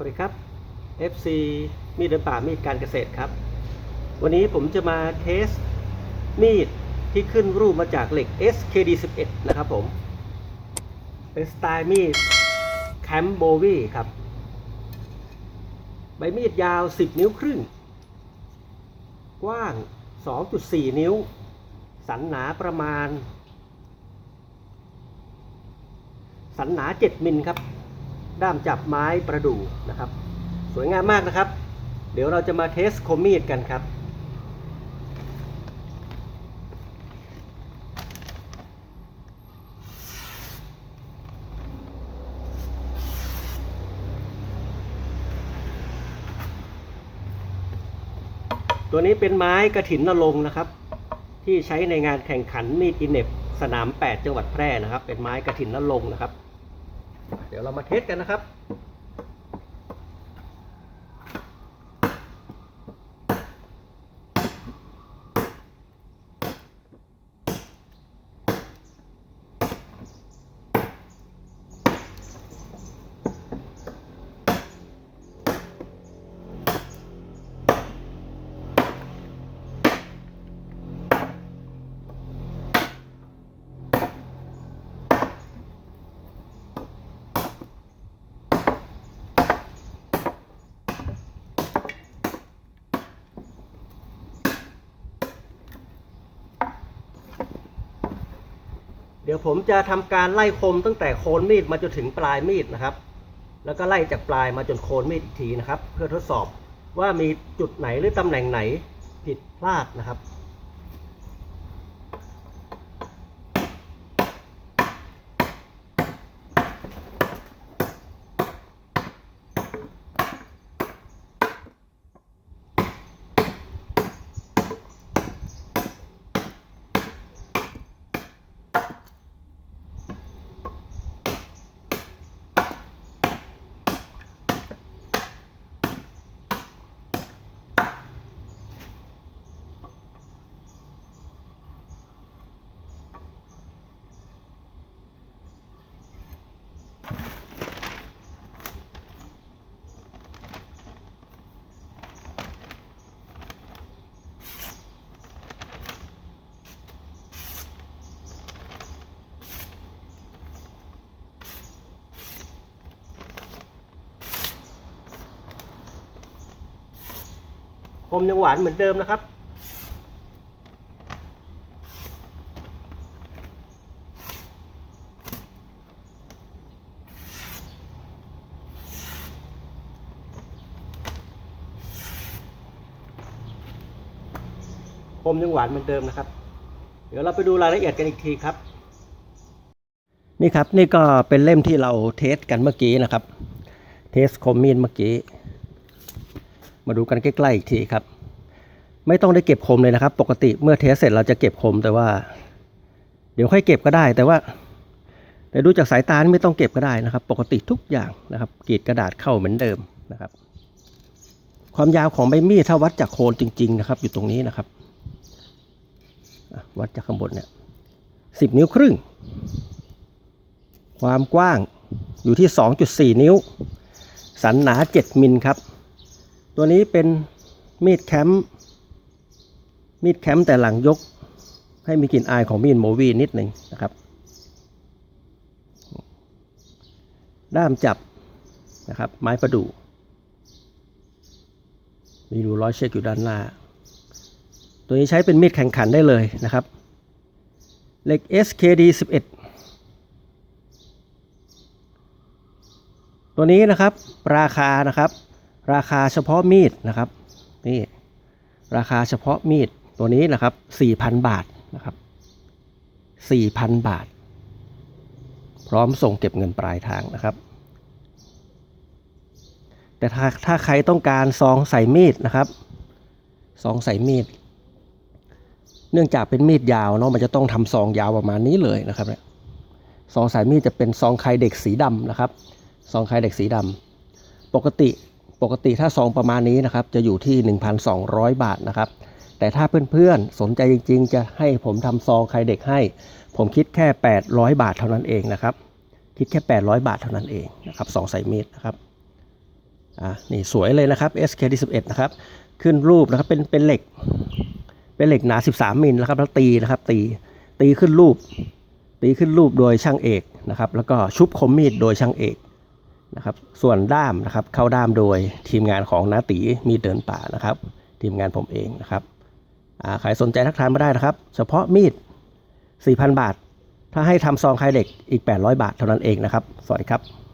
วัสดีครับ FC มีดเดินป่ามีดการเกษตรครับ วันนี้ผมจะมาเทสมีดที่ขึ้นรูปมาจากเหล็ก SKD 11นะครับผม เป็นสไตล์มีดแคมโบวีครับ ใบมีดยาว 10 นิ้วครึ่ง กว้าง 2.4 นิ้ว สันหนาประมาณ สันหนา 7 มิลครับ ด้ามจับไม้ประดู่นะครับ สวยงามมากนะครับ เดี๋ยวเราจะมาเทสคมมีดกันครับ ตัวนี้เป็นไม้กระถินนรงนะครับ ที่ใช้ในงานแข่งขันมีดอินเน็บสนาม 8 จังหวัดแพร่นะครับ เป็นไม้กระถินนรงนะครับ เดี๋ยวเรามาเทสกันนะครับ ดี๋ยวผมจะทำการไล่คมตั้งแต่โคนมีดมาจนถึงปลายมีดนะครับ แล้วก็ไล่จากปลายมาจนโคนมีดอีกทีนะครับ เพื่อทดสอบว่ามีจุดไหนหรือตำแหน่งไหนผิดพลาดนะครับ คมยังหวานเหมือนเดิมนะครับ คมยังหวานเหมือนเดิมนะครับ เดี๋ยวเราไปดูรายละเอียดกันอีกทีครับ นี่ครับนี่ก็เป็นเล่มที่เราเทสกันเมื่อกี้นะครับ เทสคมมีดเมื่อกี้ มาดูกันใกล้ๆอีกทีครับ ไม่ต้องได้เก็บคมเลยนะครับ ปกติเมื่อเทสเสร็จเราจะเก็บคมแต่ว่า เดี๋ยวค่อยเก็บก็ได้ แต่ว่า แต่ดูจากสายตาไม่ต้องเก็บก็ได้นะครับ ปกติทุกอย่างนะครับกรีดกระดาษเข้าเหมือนเดิมนะครับ ความยาวของใบมีดถ้าวัดจากโคนจริง ๆ นะครับ อยู่ตรงนี้นะครับวัดจากข้างบนเนี่ยสิบนิ้วครึ่ง ความกว้างอยู่ที่ 2.4 นิ้ว สันหนา 7 มิลครับ ตัวนี้เป็นมีดแคมป์มีดแคมป์แต่หลังยก ให้มีกลิ่นอายของมีดโมวีนิดหนึ่งนะครับ ด้ามจับนะครับ ไม้ประดู่มีรูร้อยเชือกอยู่ด้านหน้า ตัวนี้ใช้เป็นมีดแข่งขันได้เลยนะครับเหล็ก SKD 11 ตัวนี้นะครับ ราคานะครับ ราคาเฉพาะมีดนะครับนี่ราคาเฉพาะมีดตัวนี้นะครับ 4,000 บาทนะครับ 4,000 บาท พร้อมส่งเก็บเงินปลายทางนะครับ แต่ถ้าถ้าใครต้องการซองใส่มีดนะครับซองใส่มีด เนื่องจากเป็นมีดยาวเนาะมันจะต้องทำซองยาวประมาณนี้เลยนะครับเนี่ยซองใส่มีดจะเป็นซองไคเด็กสีดำนะครับ ซองไข่เด็กสีดำปกติ ปกติถ้าซองประมาณนี้นะครับจะอยู่ที่ 1,200 บาทนะครับ แต่ถ้าเพื่อนๆ สนใจจริง ๆ จะให้ผมทำซองไข่เด็กให้ ผมคิดแค่ 800 บาทเท่านั้นเองนะครับ คิดแค่ 800 บาทเท่านั้นเองนะครับซองใส่มีดนะครับอ่านี่สวยเลยนะครับ SKD11 นะครับ ขึ้นรูปนะครับเป็นเป็นเหล็ก เป็นเหล็กหนา 13 มิลนะครับ แล้วตีนะครับตีตีขึ้นรูป ตีขึ้นรูปโดยช่างเอกนะครับ แล้วก็ชุบคมมีดโดยช่างเอก นะครับ ส่วนด้ามนะครับเข้าด้ามโดยทีมงานของนาตีมีเดินป่านะครับ ทีมงานผมเองนะครับอ่าใครสนใจทักทายมาได้นะครับ เฉพาะมีด 4,000 บาท ถ้าให้ทำซองคายเหล็กอีก 800 บาทเท่านั้นเองนะครับ สวัสดีครับ